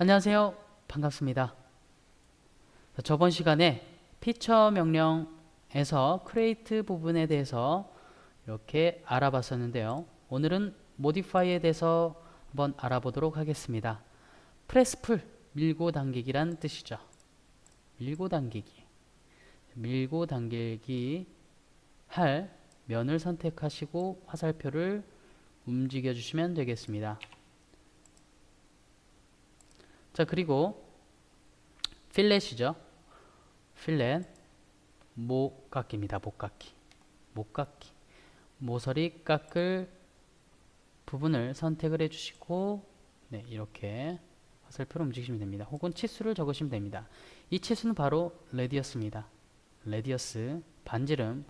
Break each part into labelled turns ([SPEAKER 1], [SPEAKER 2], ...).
[SPEAKER 1] 안녕하세요. 반갑습니다. 자, 저번 시간에 피처 명령에서 create 부분에 대해서 이렇게 알아봤었는데요. 오늘은 modify에 대해서 한번 알아보도록 하겠습니다. press pull, 밀고 당기기란 뜻이죠. 밀고 당기기. 밀고 당기기 할 면을 선택하시고 화살표를 움직여 주시면 되겠습니다. 자 그리고 필렛이죠. 필렛 목 깎기입니다. 목 깎기 목 깎기 모서리 깎을 부분을 선택을 해주시고 네 이렇게 화살표로 움직이시면 됩니다. 혹은 치수를 적으시면 됩니다. 이 치수는 바로 레디어스입니다. 레디어스 반지름.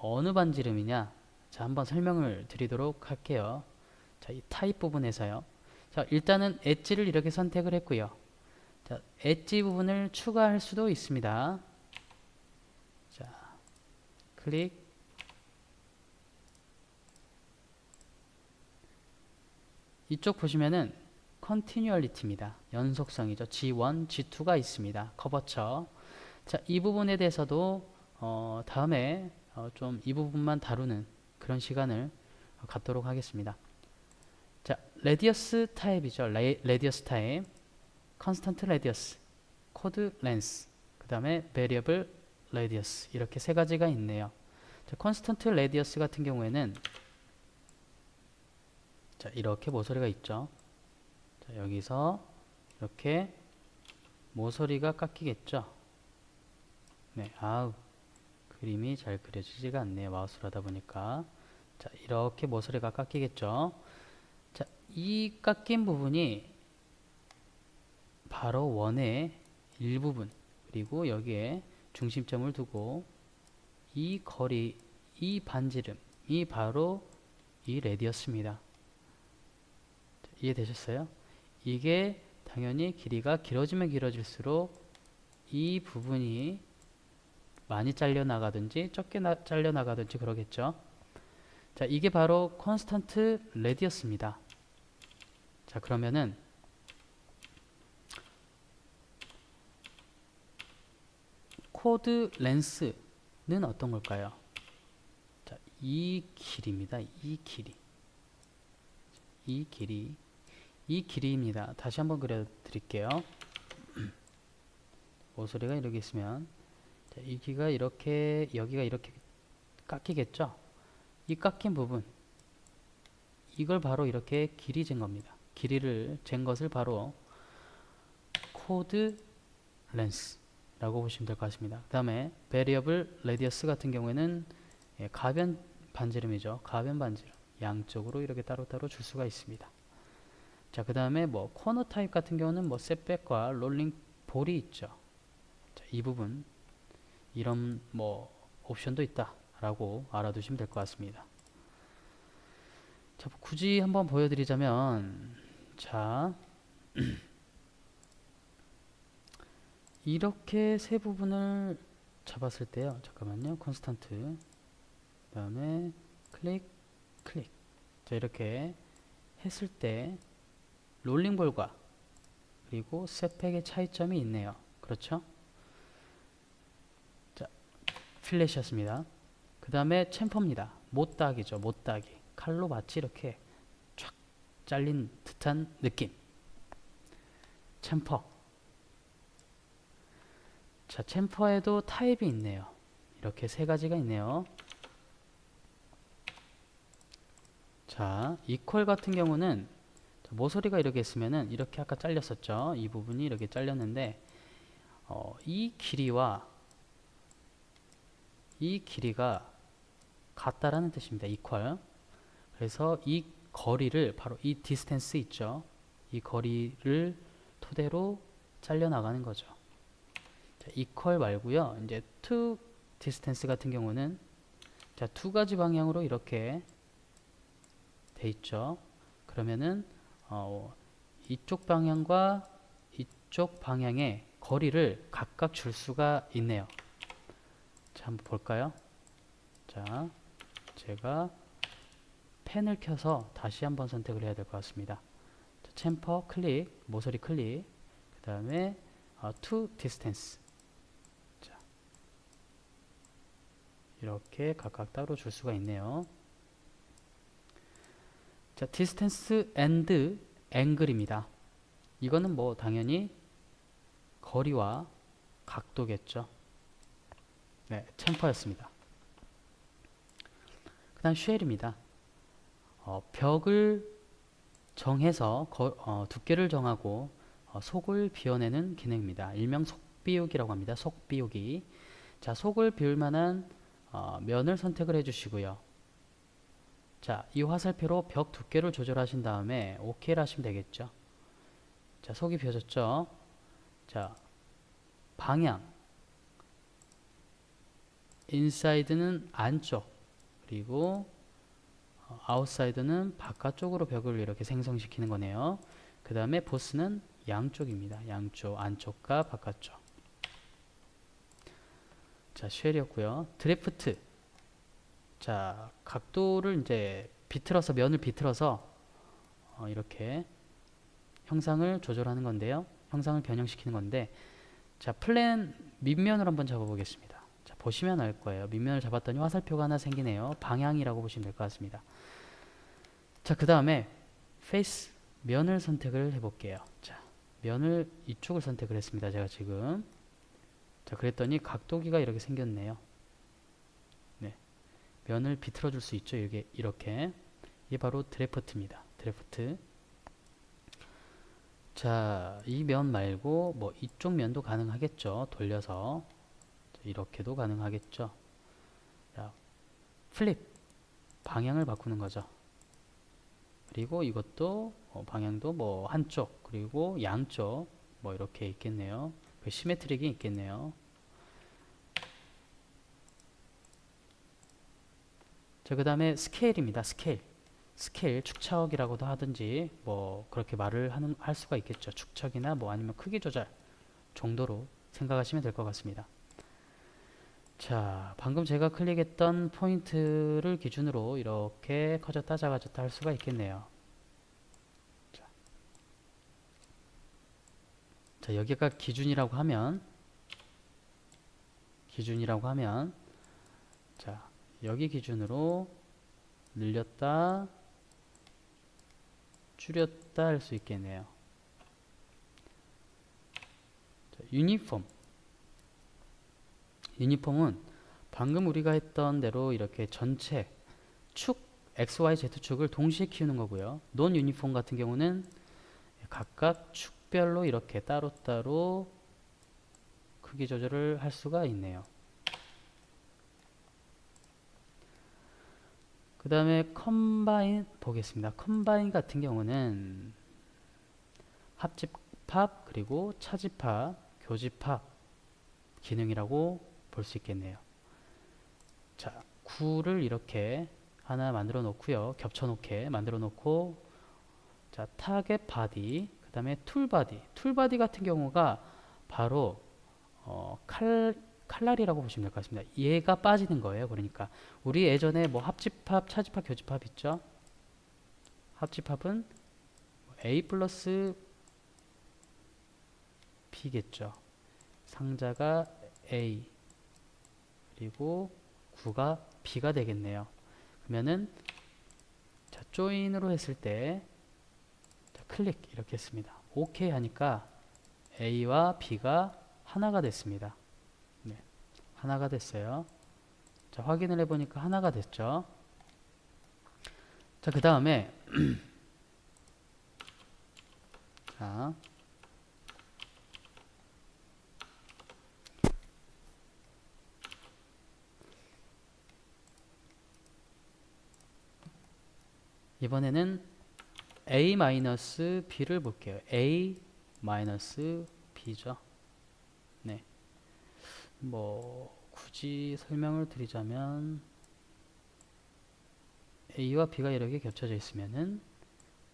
[SPEAKER 1] 어느 반지름이냐? 자 한번 설명을 드리도록 할게요. 자 이 타입 부분에서요 자, 일단은 엣지를 이렇게 선택을 했고요. 자, 엣지 부분을 추가할 수도 있습니다. 자, 클릭. 이쪽 보시면은 컨티뉴얼리티입니다. 연속성이죠. G1, G2가 있습니다. 커버처. 자, 이 부분에 대해서도 어, 다음에 어, 좀 이 부분만 다루는 그런 시간을 갖도록 하겠습니다. 자, 레디어스 타입이죠. 레, 레디어스 타입, 컨스턴트 레디어스, 코드 렌스, 그 다음에 베리어블 레디어스 이렇게 세 가지가 있네요. 자, 컨스턴트 레디어스 같은 경우에는 자, 이렇게 모서리가 있죠. 자, 여기서 이렇게 모서리가 깎이겠죠. 네, 아우 그림이 잘 그려지지가 않네요. 마우스로 하다 보니까 자, 이렇게 모서리가 깎이겠죠. 자, 이 깎인 부분이 바로 원의 일부분 그리고 여기에 중심점을 두고 이 거리, 이 반지름이 바로 이 레디어스입니다. 자, 이해되셨어요? 이게 당연히 길이가 길어지면 길어질수록 이 부분이 많이 잘려 나가든지 적게 나, 잘려 나가든지 그러겠죠. 자, 이게 바로 컨스턴트 레디어스입니다. 자, 그러면은 코드 렌스는 어떤 걸까요? 자, 이 길이입니다. 이 길이. 이 길이. 이 길이입니다. 다시 한번 그려 드릴게요. 모서리가 이렇게 있으면 자, 이 기가 이렇게 여기가 이렇게 깎이겠죠? 이 깎인 부분 이걸 바로 이렇게 길이 잰 겁니다. 길이를 잰 것을 바로 코드 렌스라고 보시면 될 것 같습니다. 그 다음에 베리어블 레디어스 같은 경우에는 예, 가변 반지름이죠. 가변 반지름 양쪽으로 이렇게 따로따로 줄 수가 있습니다. 자, 그 다음에 뭐 코너 타입 같은 경우는 뭐 셋백과 롤링 볼이 있죠. 자, 이 부분 이런 뭐 옵션도 있다 라고 알아두시면 될 것 같습니다. 자, 굳이 한번 보여드리자면 자 이렇게 세 부분을 잡았을 때요. 잠깐만요. 콘스탄트 그 다음에 클릭 클릭 자 이렇게 했을 때 롤링볼과 그리고 셋팩의 차이점이 있네요. 그렇죠? 자, 필렛이었습니다. 그 다음에 챔퍼입니다. 못따기죠. 못따기. 칼로 마치 이렇게 촥 잘린 듯한 느낌. 챔퍼. 자, 챔퍼에도 타입이 있네요. 이렇게 세 가지가 있네요. 자, 이퀄 같은 경우는 모서리가 이렇게 있으면은 이렇게 아까 잘렸었죠. 이 부분이 이렇게 잘렸는데 어, 이 길이와 이 길이가 같다라는 뜻입니다. 이퀄. 그래서 이 거리를 바로 이 디스텐스 있죠. 이 거리를 토대로 잘려 나가는 거죠. 자, 이퀄 말고요. 이제 to distance 같은 경우는 자, 두 가지 방향으로 이렇게 돼 있죠. 그러면은 어, 이쪽 방향과 이쪽 방향의 거리를 각각 줄 수가 있네요. 자, 한번 볼까요? 자, 제가 펜을 켜서 다시 한번 선택을 해야 될 것 같습니다. 자, 챔퍼 클릭, 모서리 클릭, 그 다음에 어, to distance. 자, 이렇게 각각 따로 줄 수가 있네요. 자, distance and angle입니다. 이거는 뭐 당연히 거리와 각도겠죠. 네, 챔퍼였습니다. 그 다음 쉘입니다. 어, 벽을 정해서 거, 어, 두께를 정하고 어, 속을 비워내는 기능입니다. 일명 속비우기라고 합니다. 속비우기. 자, 속을 비울 만한 어, 면을 선택을 해주시고요. 자, 이 화살표로 벽 두께를 조절하신 다음에 OK를 하시면 되겠죠. 자, 속이 비워졌죠. 자, 방향. 인사이드는 안쪽. 그리고 아웃사이드는 바깥쪽으로 벽을 이렇게 생성시키는 거네요. 그 다음에 보스는 양쪽입니다. 양쪽, 안쪽과 바깥쪽. 자, 쉘이었고요. 드래프트. 자, 각도를 이제 비틀어서 면을 비틀어서 어, 이렇게 형상을 조절하는 건데요. 형상을 변형시키는 건데 자, 플랜 밑면을 한번 잡아 보겠습니다. 자, 보시면 알 거예요. 밑면을 잡았더니 화살표가 하나 생기네요. 방향이라고 보시면 될 것 같습니다. 자, 그 다음에 페이스 면을 선택을 해볼게요. 자, 면을 이쪽을 선택을 했습니다. 제가 지금 자, 그랬더니 각도기가 이렇게 생겼네요. 네, 면을 비틀어 줄 수 있죠. 이게 이렇게 이게 바로 드래프트입니다. 드래프트. 자, 이 면 말고 뭐 이쪽 면도 가능하겠죠. 돌려서 자, 이렇게도 가능하겠죠. 자, 플립 방향을 바꾸는 거죠. 그리고 이것도 어, 방향도 뭐 한쪽 그리고 양쪽 뭐 이렇게 있겠네요. 그 시메트릭이 있겠네요. 자, 그 다음에 스케일입니다. 스케일. 스케일, 축척이라고도 하든지 뭐 그렇게 말을 하는 할 수가 있겠죠. 축척이나 뭐 아니면 크기 조절 정도로 생각하시면 될 것 같습니다. 자, 방금 제가 클릭했던 포인트를 기준으로 이렇게 커졌다 작아졌다 할 수가 있겠네요. 자, 자 여기가 기준이라고 하면 기준이라고 하면 자, 여기 기준으로 늘렸다 줄였다 할 수 있겠네요. 자, 유니폼 유니폼은 방금 우리가 했던 대로 이렇게 전체 축 XY, Z축을 동시에 키우는 거고요. 논 유니폼 같은 경우는 각각 축별로 이렇게 따로따로 크기 조절을 할 수가 있네요. 그 다음에 컴바인 보겠습니다. 컴바인 같은 경우는 합집합 그리고 차집합, 교집합 기능이라고 볼 수 있겠네요. 자, 구를 이렇게 하나 만들어 놓고요. 겹쳐 놓게 만들어 놓고 자, 타겟 바디, 그 다음에 툴 바디. 툴 바디 같은 경우가 바로 어, 칼 칼날이라고 보시면 될 것 같습니다. 얘가 빠지는 거예요. 그러니까 우리 예전에 뭐 합집합, 차집합, 교집합 있죠? 합집합은 A 플러스 B겠죠. 상자가 A 그리고 9가 B가 되겠네요. 그러면은 자, 조인으로 했을 때 자, 클릭 이렇게 했습니다. OK 하니까 A와 B가 하나가 됐습니다. 네, 하나가 됐어요. 자, 확인을 해보니까 하나가 됐죠. 자, 그 다음에 자, 이번에는 a-b를 볼게요. a-b죠. 네. 뭐 굳이 설명을 드리자면 a와 b가 이렇게 겹쳐져 있으면은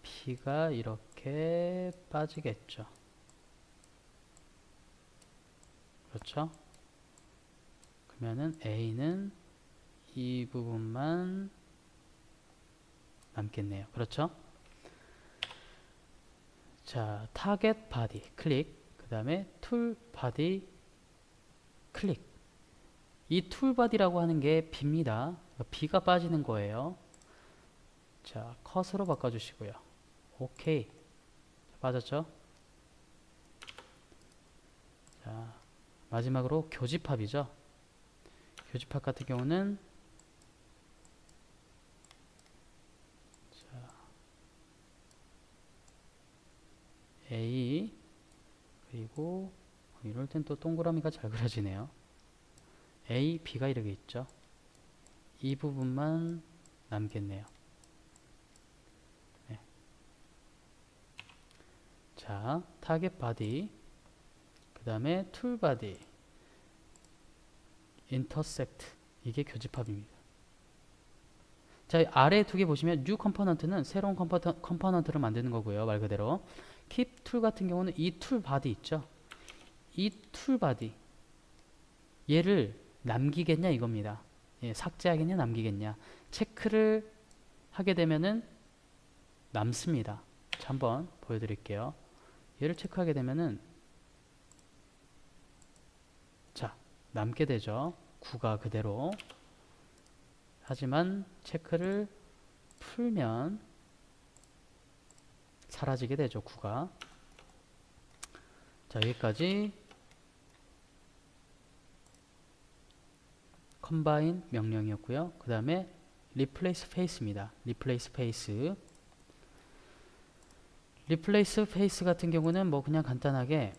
[SPEAKER 1] b가 이렇게 빠지겠죠. 그렇죠? 그러면은 a는 이 부분만 남겠네요. 그렇죠? 자, 타겟 바디 클릭. 그 다음에 툴 바디 클릭. 이 툴 바디라고 하는 게 B입니다. B가 빠지는 거예요. 자, 컷으로 바꿔주시고요. 오케이. 자, 빠졌죠? 자, 마지막으로 교집합이죠. 교집합 같은 경우는 자, A 그리고 이럴 땐 또 동그라미가 잘 그려지네요. A, B가 이렇게 있죠. 이 부분만 남겠네요. 네. 자, 타겟 바디 그 다음에 툴 바디 인터섹트 이게 교집합입니다. 자 아래 두 개 보시면 new 컴포넌트는 새로운 컴포넌트를 만드는 거고요 말 그대로 keep 툴 같은 경우는 이 툴 바디 있죠? 이 툴 바디 얘를 남기겠냐 이겁니다. 예, 삭제하겠냐 남기겠냐. 체크를 하게 되면은 남습니다. 자, 한번 보여드릴게요. 얘를 체크하게 되면은 자 남게 되죠. 9가 그대로. 하지만 체크를 풀면 사라지게 되죠. 9가. 자, 여기까지 컴바인 명령이었고요. 그 다음에 replace face입니다. replace face. replace face 같은 경우는 뭐 그냥 간단하게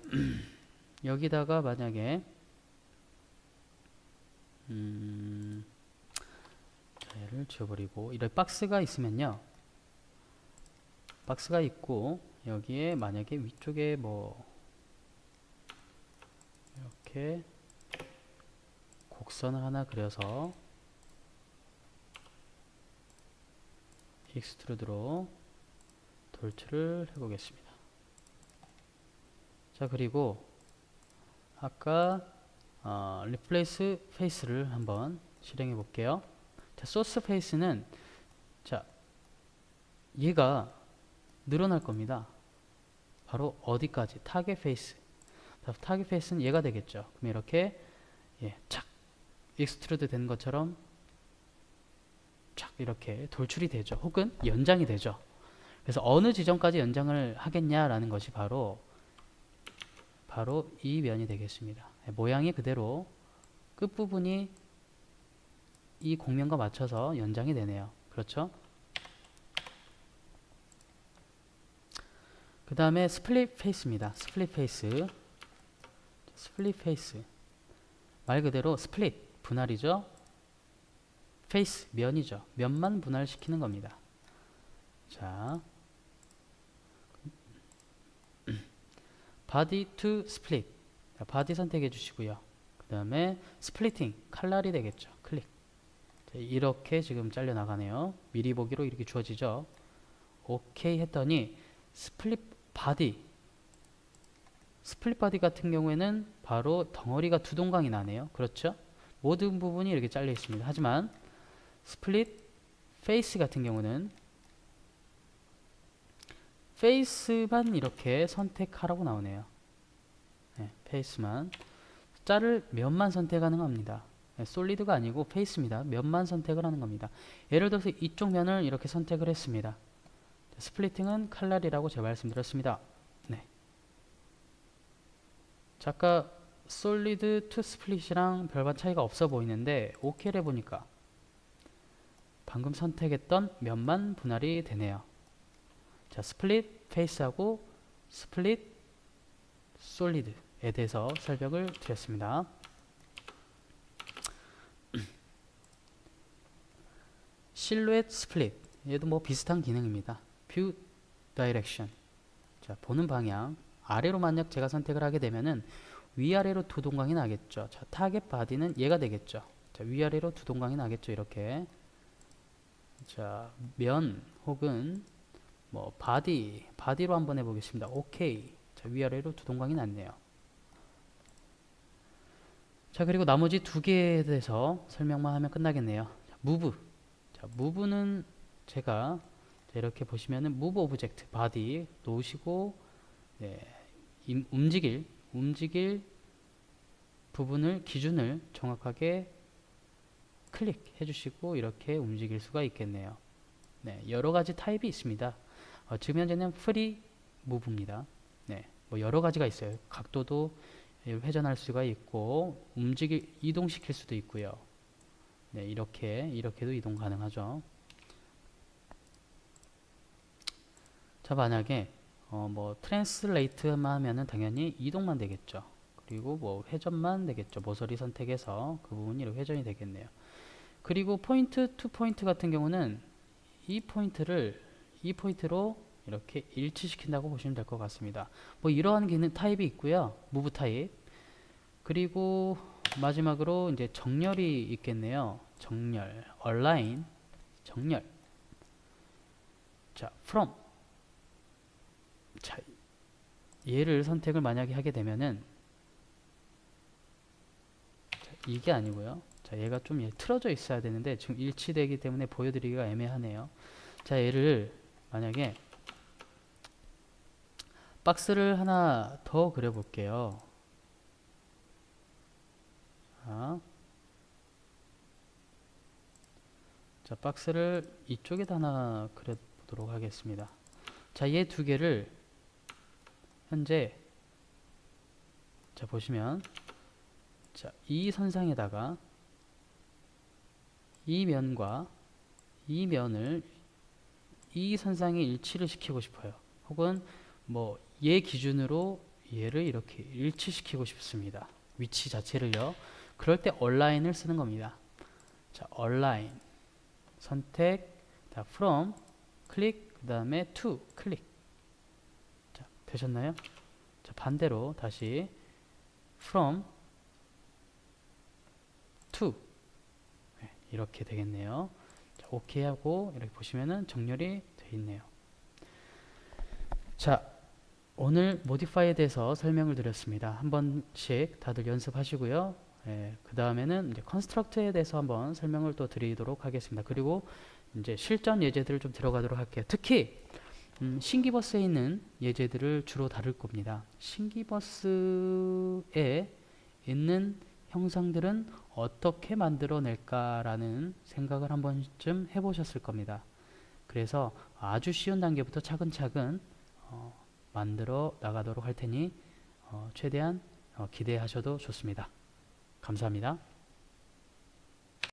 [SPEAKER 1] 여기다가 만약에 음, 자, 얘를 지워버리고 이런 박스가 있으면요 박스가 있고 여기에 만약에 위쪽에 뭐 이렇게 곡선을 하나 그려서 익스트루드로 돌출을 해보겠습니다 자 그리고 아까 어, replace face를 한번 실행해 볼게요. 자, source face는 자, 얘가 늘어날 겁니다. 바로 어디까지? face. 자, target face는 얘가 되겠죠. 그럼 이렇게 예, 착 익스트루드 된 것처럼 착 이렇게 돌출이 되죠. 혹은 연장이 되죠. 그래서 어느 지점까지 연장을 하겠냐라는 것이 바로 바로 이 면이 되겠습니다. 네, 모양이 그대로 끝부분이 이 곡면과 맞춰서 연장이 되네요. 그렇죠? 그 다음에 스플릿 페이스입니다. 스플릿 페이스. 스플릿 페이스. 말 그대로 스플릿, 분할이죠. 페이스, 면이죠. 면만 분할시키는 겁니다. 자, to split. 자, 바디 선택해 주시고요. 그 다음에 스플리팅, 칼날이 되겠죠. 클릭. 자, 이렇게 지금 잘려 나가네요. 미리 보기로 이렇게 주어지죠. 오케이 했더니 스플릿 바디 스플릿 바디 같은 경우에는 바로 덩어리가 두 동강이 나네요. 그렇죠? 모든 부분이 이렇게 잘려 있습니다. 하지만 스플릿 페이스 같은 경우는 페이스만 이렇게 선택하라고 나오네요. 네, 페이스만 자를 면만 선택하는 겁니다. 네, 솔리드가 아니고 페이스입니다. 면만 선택을 하는 겁니다. 예를 들어서 이쪽 면을 이렇게 선택을 했습니다. 스플리팅은 칼날이라고 제가 말씀드렸습니다. 네. 자, 아까 솔리드 투 스플릿이랑 별반 차이가 없어 보이는데 OK를 해보니까 방금 선택했던 면만 분할이 되네요. 자, 스플릿 페이스하고 스플릿 솔리드에 대해서 설명을 드렸습니다. 실루엣 스플릿 얘도 뭐 비슷한 기능입니다. 뷰 다이렉션 자 보는 방향 아래로 만약 제가 선택을 하게 되면은 위아래로 두 동강이 나겠죠. 자 타겟 바디는 얘가 되겠죠. 자 위아래로 두 동강이 나겠죠. 이렇게 자면 혹은 뭐 바디 바디로 한번 해보겠습니다. 오케이 자 위아래로 두 동강이 났네요. 자 그리고 나머지 두 개에 대해서 설명만 하면 끝나겠네요. 자, 무브 자 무브는 제가 자, 이렇게 보시면은 무브 오브젝트 바디 놓으시고 네, 임- 움직일 움직일 부분을 기준을 정확하게 클릭해 주시고 이렇게 움직일 수가 있겠네요. 네, 여러 가지 타입이 있습니다. 어, 지금 현재는 프리 무브입니다. 네, 뭐 여러 가지가 있어요. 각도도 회전할 수가 있고 움직일 이동시킬 수도 있고요. 네, 이렇게 이렇게도 이동 가능하죠. 자, 만약에 어, 뭐 트랜스레이트만 하면은 당연히 이동만 되겠죠. 그리고 뭐 회전만 되겠죠. 모서리 선택해서 그 부분이 회전이 되겠네요. 그리고 포인트 투 포인트 같은 경우는 이 포인트를 이 포인트로 이렇게 일치시킨다고 보시면 될 것 같습니다. 뭐 이러한 기능 타입이 있고요. 무브 타입. 그리고 마지막으로 이제 정렬이 있겠네요. 정렬, 얼라인, 정렬. 자, from. 자, 얘를 선택을 만약에 하게 되면은 자, 이게 아니고요. 자, 얘가 좀 얘 틀어져 있어야 되는데 지금 일치되기 때문에 보여드리기가 애매하네요. 자, 얘를 만약에 박스를 하나 더 그려볼게요. 자, 자, 박스를 이쪽에다 하나 그려보도록 하겠습니다. 자, 얘 두 개를 현재 자 보시면 자, 이 선상에다가 이 면과 이 면을 이 선상에 일치를 시키고 싶어요. 혹은 뭐 얘 기준으로 얘를 이렇게 일치시키고 싶습니다. 위치 자체를요. 그럴 때 얼라인을 쓰는 겁니다. 자, 얼라인 선택 자, from 클릭 그다음에 to 클릭 자, 되셨나요? 자, 반대로 다시 from to 네, 이렇게 되겠네요. 자, 오케이 하고 이렇게 보시면은 정렬이 되어 있네요. 자, 오늘 모디파이에 대해서 설명을 드렸습니다. 한 번씩 다들 연습하시고요. 예, 그 다음에는 이제 컨스트럭트에 대해서 한번 설명을 또 드리도록 하겠습니다. 그리고 이제 실전 예제들을 좀 들어가도록 할게요. 특히 음, 신기버스에 있는 예제들을 주로 다룰 겁니다. 신기버스에 있는 형상들은 어떻게 만들어낼까라는 생각을 한 번쯤 해보셨을 겁니다. 그래서 아주 쉬운 단계부터 차근차근 어, 만들어 나가도록 할 테니 어, 최대한 어, 기대하셔도 좋습니다. 감사합니다.